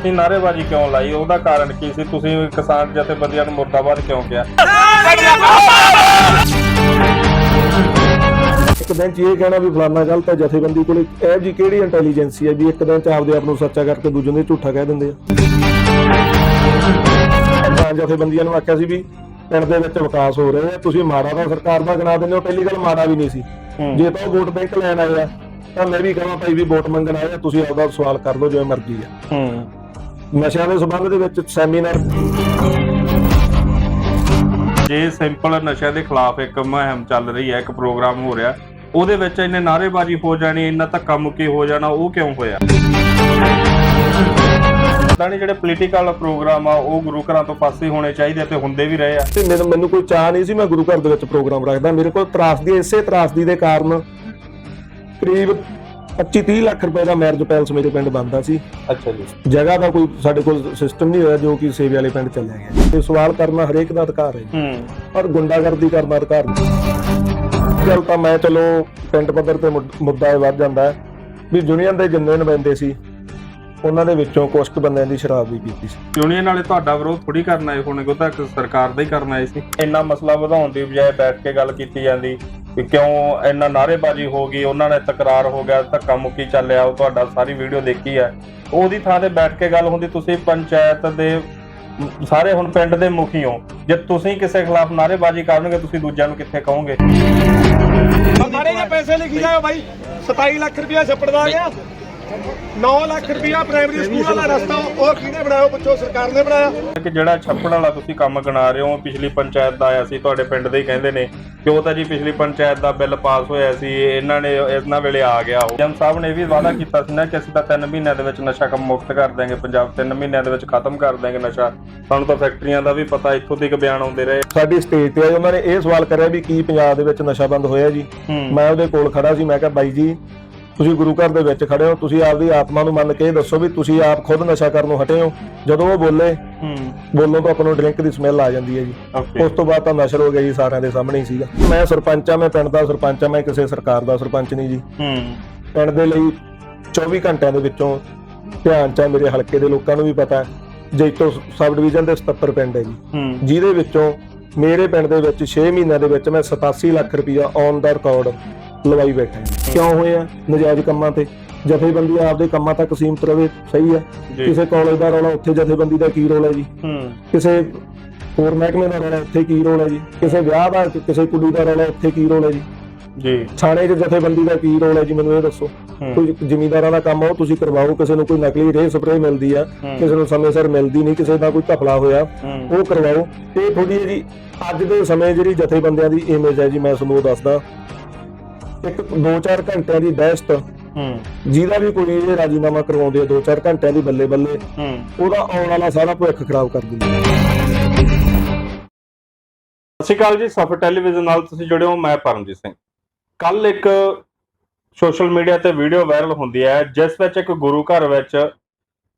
ਤੁਸੀਂ ਨਾਅਰੇਬਾਜ਼ੀ ਕਿਉਂ ਲਾਈ? ਉਹਦਾ ਕਾਰਨ ਕੀ ਸੀ? ਤੁਸੀਂ ਕਿਸਾਨ ਜਥੇਬੰਦੀਆਂ ਨੂੰ ਮੁਰਦਾਬਾਦ ਕਿਉਂ ਕਿਹਾ? ਇੱਕ ਦਿਨ ਚ ਇਹ ਕਹਿਣਾ ਵੀ ਫਲਾਨਾ ਗਲਤ ਹੈ ਜਥੇਬੰਦੀ ਕੋਲੇ ਇਹ ਜੀ ਕਿਹੜੀ ਇੰਟੈਲੀਜੈਂਸੀ ਹੈ ਵੀ ਇੱਕ ਦਿਨ ਚ ਆਪਦੇ ਆਪ ਨੂੰ ਸੱਚਾ ਕਰਕੇ ਦੂਜੇ ਨੂੰ ਝੂਠਾ ਕਹਿ ਦਿੰਦੇ ਆ? ਜਥੇਬੰਦੀਆਂ ਨੂੰ ਆਖਿਆ ਸੀ ਵੀ ਪਿੰਡ ਦੇ ਵਿੱਚ ਵਿਕਾਸ ਹੋ ਰਿਹਾ ਹੈ ਤੁਸੀਂ ਮਾੜਾ ਤਾਂ ਸਰਕਾਰ ਦਾ ਗਿਣਾ ਦਿੰਦੇ ਹੋ ਪਹਿਲੀ ਗੱਲ ਮਾੜਾ ਵੀ ਨਹੀਂ ਸੀ। ਜੇ ਤਾਂ ਉਹ ਵੋਟ ਬੈਂਕ ਲੈਣ ਆਏ ਆ ਤਾਂ ਮੈਂ ਵੀ ਕਹਾਂ ਭਾਈ ਵੀ ਵੋਟ ਮੰਗਣ ਆਏ ਆ ਤੁਸੀਂ ਆਪਦਾ ਸਵਾਲ ਕਰ ਲਓ ਜਿਵੇਂ ਮਰਜ਼ੀ ਆ। ਹੂੰ। ਨਸ਼ਿਆਂ ਦੇ ਸੰਬੰਧ ਦੇ ਵਿੱਚ ਸੈਮੀਨਾਰ। ਜੇ ਸਿੰਪਲ ਨਸ਼ਿਆਂ ਦੇ ਖਿਲਾਫ ਇੱਕ ਮੁਹਿੰਮ ਚੱਲ ਰਹੀ ਹੈ ਇੱਕ ਪ੍ਰੋਗਰਾਮ ਹੋ ਰਿਹਾ ਉਹਦੇ ਵਿੱਚ ਇੰਨੇ ਨਾਅਰੇਬਾਜ਼ੀ ਹੋ ਜਾਣੀ ਇੰਨਾ ਧੱਕਾ ਮੁੱਕੀ ਹੋ ਜਾਣਾ ਉਹ ਕਿਉਂ ਹੋਇਆ? ਤਾਂ ਜਿਹੜੇ ਪੋਲੀਟੀਕਲ ਪ੍ਰੋਗਰਾਮ ਆ ਉਹ ਗੁਰੂ ਘਰਾਂ ਤੋਂ ਪਾਸੇ ਹੋਣੇ ਚਾਹੀਦੇ ਤੇ ਹੁੰਦੇ ਵੀ ਰਹੇ ਆ। ਤੇ ਮੈਨੂੰ ਮੈਨੂੰ ਕੋਈ ਚਾਹ ਨਹੀਂ ਸੀ ਮੈਂ ਗੁਰੂ ਘਰ ਦੇ ਵਿੱਚ ਪ੍ਰੋਗਰਾਮ ਰੱਖਦਾ। ਮੇਰੇ ਕੋਲ ਤਰਾਸਦੀ ਇਸੇ ਤਰਾਸਦੀ ਦੇ ਕਾਰਨ ਕਰੀਬ 25 30 ਲੱਖ ਰੁਪਏ ਦਾ ਮੈਰਿਜ ਪੈਲਸ ਮੇਰੇ ਪਿੰਡ ਬੰਦਾ ਸੀ। ਅੱਛਾ ਜੀ। ਜਗ੍ਹਾ ਦਾ ਕੋਈ ਸਾਡੇ ਕੋਲ ਸਿਸਟਮ ਨਹੀਂ ਹੋਇਆ ਜੋ ਕਿ ਸੇਵੇ ਵਾਲੇ ਪਿੰਡ ਚੱਲਿਆ ਗਿਆ। ਇਹ ਸਵਾਲ ਕਰਨਾ ਹਰੇਕ ਦਾ ਅਧਿਕਾਰ ਹੈ ਜੀ। ਹੂੰ। ਪਰ ਗੁੰਡਾਗਰਦੀ ਕਰਨਾ ਅਧਿਕਾਰ ਨਹੀਂ। ਗੱਲ ਤਾਂ ਮੈਂ ਚਲੋ ਪਿੰਡ ਪੱਧਰ ਤੇ ਮੁੱਦ- ਵੱਧ ਜਾਂਦਾ ਹੈ ਵੀ ਯੂਨੀਅਨ ਦੇ ਜਿੰਨੇ ਨੁਮਾਇੰਦੇ ਸੀ ਉਹਨਾਂ ਦੇ ਵਿੱਚੋਂ ਕੁਝ ਕੁ ਬੰਦਿਆਂ ਦੀ ਸ਼ਰਾਬ ਵੀ ਪੀਤੀ ਸੀ। ਯੂਨੀਅਨ ਵਾਲੇ ਤੁਹਾਡਾ ਵਿਰੋਧ ਥੋੜੀ ਕਰਨ ਆਏ ਹੋਣੇ ਉਹ ਤਾਂ ਸਰਕਾਰ ਦਾ ਹੀ ਕਰਨ ਆਏ ਸੀ ਇੰਨਾ ਮਸਲਾ ਵਧਾਉਣ ਦੀ ਬਜਾਏ ਬੈਠ ਕੇ ਗੱਲ ਕੀਤੀ ਜਾਂਦੀ। ਕਿ ਕਿਉਂ ਇੰਨਾ ਨਾਅਰੇਬਾਜ਼ੀ ਹੋ ਗਈ, ਉਹਨਾਂ ਨੇ ਤਕਰਾਰ ਹੋ ਗਿਆ, ਧੱਕਾ ਮੁੱਕੀ ਚੱਲਿਆ, ਉਹ ਤੁਹਾਡਾ ਸਾਰੀ ਵੀਡੀਓ ਦੇਖੀ ਹੈ। ਉਹਦੀ ਥਾਂ ਤੇ ਬੈਠ ਕੇ ਗੱਲ ਹੁੰਦੀ, ਤੁਸੀਂ ਪੰਚਾਇਤ ਦੇ ਸਾਰੇ ਹੁਣ ਪਿੰਡ ਦੇ ਮੁਖੀ ਹੋ। ਜੇ ਤੁਸੀਂ ਕਿਸੇ ਖਿਲਾਫ ਨਾਅਰੇਬਾਜ਼ੀ ਕਰਨਗੇ, ਤੁਸੀਂ ਦੂਜਿਆਂ ਨੂੰ ਕਿੱਥੇ ਕਹੋਗੇ? ਮਾੜੇ ਜਿਹੇ ਪੈਸੇ ਲਿਖੀ ਜਾਓ ਬਾਈ 27 ਲੱਖ ਰੁਪਇਆ ਛੱਪੜ ਦਾ ਗਿਆ। 9 ਲੱਖ ਰੁਪਇਆ ਪ੍ਰਾਇਮਰੀ ਸਕੂਲ ਵਾਲਾ ਰਸਤਾ ਉਹ ਕਿਹਨੇ ਬਣਾਇਆ ਉਹ ਪੁੱਛੋ ਸਰਕਾਰ ਨੇ ਬਣਾਇਆ। ਕਿ ਜਿਹੜਾ ਛੱਪੜ ਵਾਲਾ ਤੁਸੀਂ ਕੰਮ ਗਿਣਾ ਰਹੇ ਹੋ ਪਿਛਲੀ ਪੰਚਾਇਤ ਦਾ ਆਇਆ ਸੀ ਤੁਹਾਡੇ ਪਿੰਡ ਦੇ ਹੀ ਕਹਿੰਦੇ ਨੇ। ਕਿ ਉਹ ਤਾਂ ਜੀ ਪਿਛਲੀ ਪੰਚਾਇਤ ਦਾ ਬਿੱਲ ਪਾਸ ਹੋਇਆ ਸੀ ਇਹਨਾਂ ਨੇ ਇਹਨਾਂ ਵੇਲੇ ਆ ਗਿਆ ਉਹ। ਜਮ ਸਾਹਿਬ ਨੇ ਵੀ ਵਾਅਦਾ ਕੀਤਾ ਸੀ ਨਾ ਕਿ ਅਸੀਂ ਤਾਂ 3 ਮਹੀਨਿਆਂ ਦੇ ਵਿੱਚ ਨਸ਼ਾ ਕੰਮ ਮੁਕਤ ਕਰ ਦਾਂਗੇ ਪੰਜਾਬ 3 ਮਹੀਨਿਆਂ ਦੇ ਵਿੱਚ ਖਤਮ ਕਰ ਦਾਂਗੇ ਨਸ਼ਾ। ਸਾਨੂੰ ਤਾਂ ਫੈਕਟਰੀਆਂ ਦਾ ਵੀ ਪਤਾ ਇੱਥੋਂ ਤੱਕ ਬਿਆਨ ਆਉਂਦੇ ਰਹੇ। ਸਾਡੀ ਸਟੇਜ ਤੇ ਆਏ ਉਹਨਾਂ ਨੇ ਇਹ ਸਵਾਲ ਕਰਿਆ ਵੀ ਕੀ ਪੰਜਾਬ ਦੇ ਵਿੱਚ ਨਸ਼ਾ ਬੰਦ ਹੋਇਆ ਜੀ? ਮੈਂ ਉਹਦੇ ਕੋਲ ਖੜਾ ਸੀ ਮੈਂ ਕਿਹਾ ਬਾਈ ਜੀ ਤੁਸੀਂ ਗੁਰੂ ਘਰ ਦੇ ਵਿੱਚ ਖੜੇ ਹੋ ਤੁਸੀਂ ਆਪਦੀ ਆਤਮਾ ਨੂੰ ਮੰਨ ਕੇ ਦੱਸੋ ਵੀ ਤੁਸੀਂ ਆਪ ਖੁਦ ਨਸ਼ਾ ਕਰਨ ਨੂੰ ਹਟੇ ਹੋ। ਜਦੋਂ ਉਹ ਬੋਲੇ ਹੂੰ। ਬੋਲੋਂ ਤੋਂ ਆਪਾਂ ਨੂੰ ਡਰਿੰਕ ਦੀ ਸਮੈਲ ਆ ਜਾਂਦੀ ਹੈ ਜੀ। ਉਸ ਤੋਂ ਬਾਅਦ ਤਾਂ ਨਸ਼ਰ ਹੋ ਗਿਆ ਜੀ ਸਾਰਿਆਂ ਦੇ ਸਾਹਮਣੇ ਹੀ ਸੀਗਾ। ਮੈਂ ਸਰਪੰਚ ਆ ਮੈਂ ਪਿੰਡ ਦਾ ਸਰਪੰਚ ਆ ਮੈਂ ਕਿਸੇ ਸਰਕਾਰ ਦਾ ਸਰਪੰਚ ਨਹੀਂ ਜੀ। ਹੂੰ। ਪਿੰਡ ਦੇ ਲਈ 24 ਘੰਟਿਆਂ ਦੇ ਵਿੱਚੋਂ ਧਿਆਨ ਚ ਮੇਰੇ ਹਲਕੇ ਦੇ ਲੋਕਾਂ ਨੂੰ ਵੀ ਪਤਾ ਜੈਤੋ ਸਬ ਡਿਵੀਜ਼ਨ ਦੇ 77 ਪਿੰਡ ਹੈ ਜੀ। ਜਿਹਦੇ ਵਿੱਚੋਂ ਮੇਰੇ ਪਿੰਡ ਦੇ ਵਿੱਚ 6 ਮਹੀਨਿਆਂ ਦੇ ਵਿੱਚ ਮੈਂ 87 ਲੱਖ ਰੁਪਇਆ ਔਨ ਦਾ ਰਿਕਾਰਡ ਲਵਾਈ ਬੈਠਾ ਕਿਉਂ ਹੋਏ ਆ? ਨਜਾਇਜ਼ ਕੰਮਾਂ ਤੇ। ਜਥੇਬੰਦੀ ਆਪਦੇ ਕੰਮਾਂ ਤੱਕ ਸੀਮਤ ਰਵੇ ਸਹੀ ਜੀ। ਕਿਸੇ ਕਾਲਜ ਦਾ ਰੌਲਾ ਉੱਥੇ ਜਥੇਬੰਦੀ ਦਾ ਕੀ ਰੋਲ ਹੈ ਜੀ? ਕਿਸੇ ਹੋਰ ਮਹਿਕਮੇ ਦਾ ਰੌਲਾ ਉੱਥੇ ਕੀ ਰੋਲ ਹੈ ਜੀ? ਕਿਸੇ ਵਿਆਹ ਦਾ ਕਿਸੇ ਕੁੜੀ ਦਾ ਰੌਲਾ ਉੱਥੇ ਕੀ ਰੋਲ ਹੈ ਜੀ? ਜੀ। ਥਾਣੇ 'ਚ ਜਥੇਬੰਦੀ ਦਾ ਕੀ ਰੋਲ ਹੈ ਜੀ ਮੈਨੂੰ ਇਹ ਦੱਸੋ। ਕੋਈ ਜ਼ਿਮੀਂਦਾਰਾਂ ਦਾ ਕੰਮ ਆ ਉਹ ਤੁਸੀਂ ਕਰਵਾਓ। ਕਿਸੇ ਨੂੰ ਕੋਈ ਨਕਲੀ ਰੇਹ ਸਪਰੇਅ ਮਿਲਦੀ ਆ। ਕਿਸੇ ਨੂੰ ਸਮੇਂ ਸਿਰ ਮਿਲਦੀ ਨਹੀਂ ਕਿਸੇ ਦਾ ਕੋਈ ਘਪਲਾ ਹੋਇਆ ਉਹ ਕਰਵਾਓ। ਇਹ ਥੋੜੀ ਜੀ ਅੱਜ ਦੇ ਸਮੇਂ ਜਿਹੜੀ ਜਥੇਬੰਦੀਆਂ ਦੀ ਇਮੇਜ ਹੈ ਜੀ ਮੈਂ ਤੁਹਾਨੂੰ ਦੱਸਦਾ। ਇੱਕ 2-4 ਘੰਟਿਆਂ ਦੀ ਬਹਿਸਤ ਹੂੰ। ਜਿਹਦਾ ਵੀ ਕੋਈ ਇਹ ਰਾਜੀਨਾਮਾ ਕਰਵਾਉਂਦੇ ਆ 2-4 ਘੰਟਿਆਂ ਦੀ ਬੱਲੇ ਬੱਲੇ ਹੂੰ। ਉਹਦਾ ਆਉਣ ਵਾਲਾ ਸਾਰਾ ਭਵਿੱਖ ਖਰਾਬ ਕਰ ਦਿੰਦਾ ਸਤਿ ਸ਼੍ਰੀ ਅਕਾਲ ਜੀ ਸਫਰ ਟੈਲੀਵਿਜ਼ਨ ਨਾਲ ਤੁਸੀਂ ਜੁੜੇ ਹੋ ਮੈਂ ਪਰਮਜੀਤ ਸਿੰਘ। ਕੱਲ ਇੱਕ ਸੋਸ਼ਲ ਮੀਡੀਆ ਤੇ ਵੀਡੀਓ ਵਾਇਰਲ ਹੁੰਦੀ ਹੈ ਜਿਸ ਵਿੱਚ ਇੱਕ ਗੁਰੂ ਘਰ ਵਿੱਚ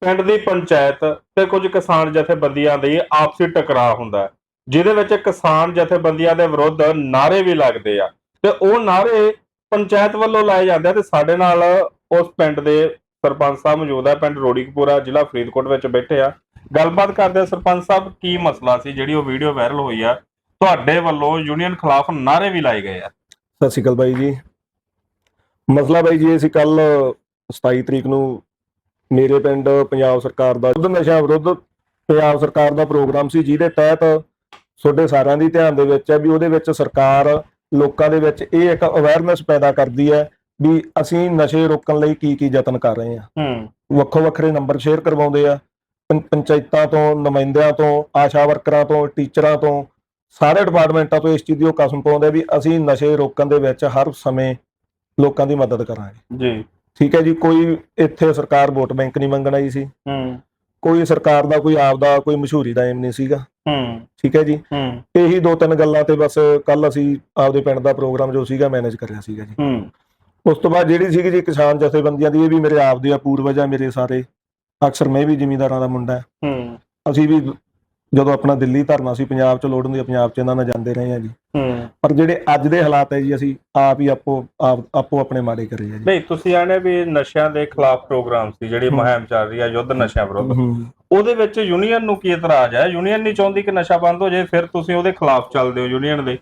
ਪਿੰਡ ਦੀ ਪੰਚਾਇਤ ਤੇ ਕੁਝ ਕਿਸਾਨ ਜਥੇਬੰਦੀਆਂ ਦੀ ਆਪਸੀ ਟਕਰਾਅ ਹੁੰਦਾ ਜਿਹਦੇ ਵਿੱਚ ਕਿਸਾਨ ਜਥੇਬੰਦੀਆਂ ਦੇ ਵਿਰੁੱਧ ਨਾਰੇ ਵੀ ਲੱਗਦੇ ਆ। ਤੇ ਉਹ ਨਾਰੇ ਪੰਚਾਇਤ ਵੱਲੋਂ ਲਾਏ ਜਾਂਦੇ ਆ ਤੇ ਸਾਡੇ ਨਾਲ ਉਸ ਪਿੰਡ ਦੇ ਸਰਪੰਚ ਸਾਹਿਬ ਮੌਜੂਦ ਹੈ ਪਿੰਡ ਰੋੜੀਕਪੁਰਾ, ਜ਼ਿਲ੍ਹਾ ਫਰੀਦਕੋਟ ਵਿੱਚ ਬੈਠੇ ਆ। ਗੱਲਬਾਤ ਕਰਦੇ ਆ ਸਰਪੰਚ ਸਾਹਿਬ, ਕੀ ਮਸਲਾ ਸੀ ਜਿਹੜੀ ਉਹ ਵੀਡੀਓ ਵਾਇਰਲ ਹੋਈ ਆ? ਤੁਹਾਡੇ ਵੱਲੋਂ ਯੂਨੀਅਨ ਖਿਲਾਫ ਨਾਰੇ ਵੀ ਲਾਏ ਗਏ ਆ। ਸਤਿ ਸ਼੍ਰੀ ਅਕਾਲ ਬਾਈ ਜੀ। ਮਸਲਾ ਬਾਈ ਜੀ, ਅਸੀਂ ਕੱਲ 27 ਤਰੀਕ ਨੂੰ ਮੇਰੇ ਪਿੰਡ ਪੰਜਾਬ ਸਰਕਾਰ ਦਾ ਵਿਰੁੱਧ ਨਸ਼ਾ ਵਿਰੁੱਧ ਪੰਜਾਬ ਸਰਕਾਰ ਦਾ ਪ੍ਰੋਗਰਾਮ ਸੀ, ਜਿਹਦੇ ਤਹਿਤ ਤੁਹਾਡੇ ਸਾਰਿਆਂ ਦੀ ਧਿਆਨ ਦੇ ਵਿੱਚ ਹੈ ਵੀ ਉਹਦੇ ਵਿੱਚ ਸਰਕਾਰ ਲੋਕਾਂ ਦੇ ਵਿੱਚ ਇਹ ਇੱਕ ਅਵੇਅਰਨੈਸ ਪੈਦਾ ਕਰਦੀ ਹੈ ਵੀ ਅਸੀਂ ਨਸ਼ੇ ਰੋਕਣ ਲਈ ਕੀ ਕੀ ਯਤਨ ਕਰ ਰਹੇ ਹਾਂ। ਹੂੰ। ਵੱਖੋ ਵੱਖਰੇ ਨੰਬਰ ਸ਼ੇਅਰ ਕਰਵਾਉਂਦੇ ਆ। ਪੰਚਾਇਤਾਂ ਤੋਂ ਨੁਮਾਇੰਦਿਆਂ ਤੋਂ ਆਸ਼ਾ ਵਰਕਰਾਂ ਤੋਂ ਟੀਚਰਾਂ ਤੋਂ ਸਾਰੇ ਡਿਪਾਰਟਮੈਂਟਾਂ ਤੋਂ ਇਸ ਚੀਜ਼ ਦੀ ਉਹ ਕਸਮ ਪਾਉਂਦੇ ਆ ਵੀ ਅਸੀਂ ਨਸ਼ੇ ਰੋਕਣ ਦੇ ਵਿੱਚ ਹਰ ਸਮੇਂ ਲੋਕਾਂ ਦੀ ਮਦਦ ਕਰਾਂਗੇ। ਜੀ। ਠੀਕ ਹੈ ਜੀ ਕੋਈ ਇੱਥੇ ਸਰਕਾਰ ਵੋਟ ਬੈਂਕ ਨਹੀਂ ਮੰਗਣ ਆਈ ਸੀ। ਹੂੰ। ਕੋਈ ਸਰਕਾਰ ਦਾ ਕੋਈ ਆਪਦਾ ਕੋਈ ਮਸ਼ਹੂਰੀ ਦਾ ਏਮ ਨਹੀਂ ਸੀਗਾ। ਹੂੰ। ਠੀਕ ਹੈ ਜੀ? ਹੂੰ। ਇਹੀ ਦੋ ਤਿੰਨ ਗੱਲਾਂ ਤੇ ਬਸ ਕੱਲ ਅਸੀਂ ਆਪਦੇ ਪਿੰਡ ਦਾ ਪ੍ਰੋਗਰਾਮ ਜੋ ਸੀਗਾ ਮੈਨੇਜ ਕਰਿਆ ਸੀਗਾ ਜੀ। ਹੂੰ। ਉਸ ਤੋਂ ਬਾਅਦ ਜਿਹੜੀ ਸੀਗੀ ਜੀ ਕਿਸਾਨ ਜਥੇਬੰਦੀਆਂ ਦੀ ਇਹ ਵੀ ਮੇਰੇ ਆਪ ਦੇ ਆ ਪੂਰਵਜ ਆ ਮੇਰੇ ਸਾਰੇ। ਅਕਸਰ ਮੈਂ ਵੀ ਜ਼ਿਮੀਂਦਾਰਾਂ ਦਾ ਮੁੰਡਾ। ਹੂੰ। ਅਸੀਂ ਵੀ ਜਦੋਂ ਆਪਣਾ ਦਿੱਲੀ ਧਰਨਾ ਸੀ ਪੰਜਾਬ 'ਚ ਲੋੜ ਹੁੰਦੀ ਪੰਜਾਬ 'ਚ ਇਹਨਾਂ ਨਾਲ ਜਾਂਦੇ ਰਹੇ ਆ ਜੀ। ਹੂੰ। ਪਰ ਜਿਹੜੇ ਅੱਜ ਦੇ ਹਾਲਾਤ ਹੈ ਜੀ ਅਸੀਂ ਆਪ ਹੀ ਆਪੋ ਆਪ ਆਪੋ ਆਪਣੇ ਮਾੜੇ ਕਰੇ ਆ ਜੀ। ਨਹੀਂ ਤੁਸੀਂ ਆਣੇ ਵੀ ਨਸ਼ਿਆਂ ਦੇ ਖਿਲਾਫ ਪ੍ਰੋਗਰਾਮ ਸੀ ਜਿਹੜੀ। ਮੁਹਿੰਮ ਚੱਲ ਰਹੀ ਹੈ ਯੁੱਧ ਨਸ਼ਿਆਂ ਵਿਰੁੱਧ। ਉਹਦੇ ਵਿੱਚ ਯੂਨੀਅਨ ਨੂੰ ਕੀ ਇਤਰਾਜ਼ ਹੈ? ਯੂਨੀਅਨ ਨਹੀਂ ਚਾਹੁੰਦੀ ਕਿ ਨਸ਼ਾ ਬੰਦ ਹੋ ਜਾਏ ਫਿਰ ਤੁਸੀਂ ਉਹਦੇ ਖਿਲਾਫ ਚੱਲਦੇ ਹੋ ਯੂਨੀਅਨ ਦੇ।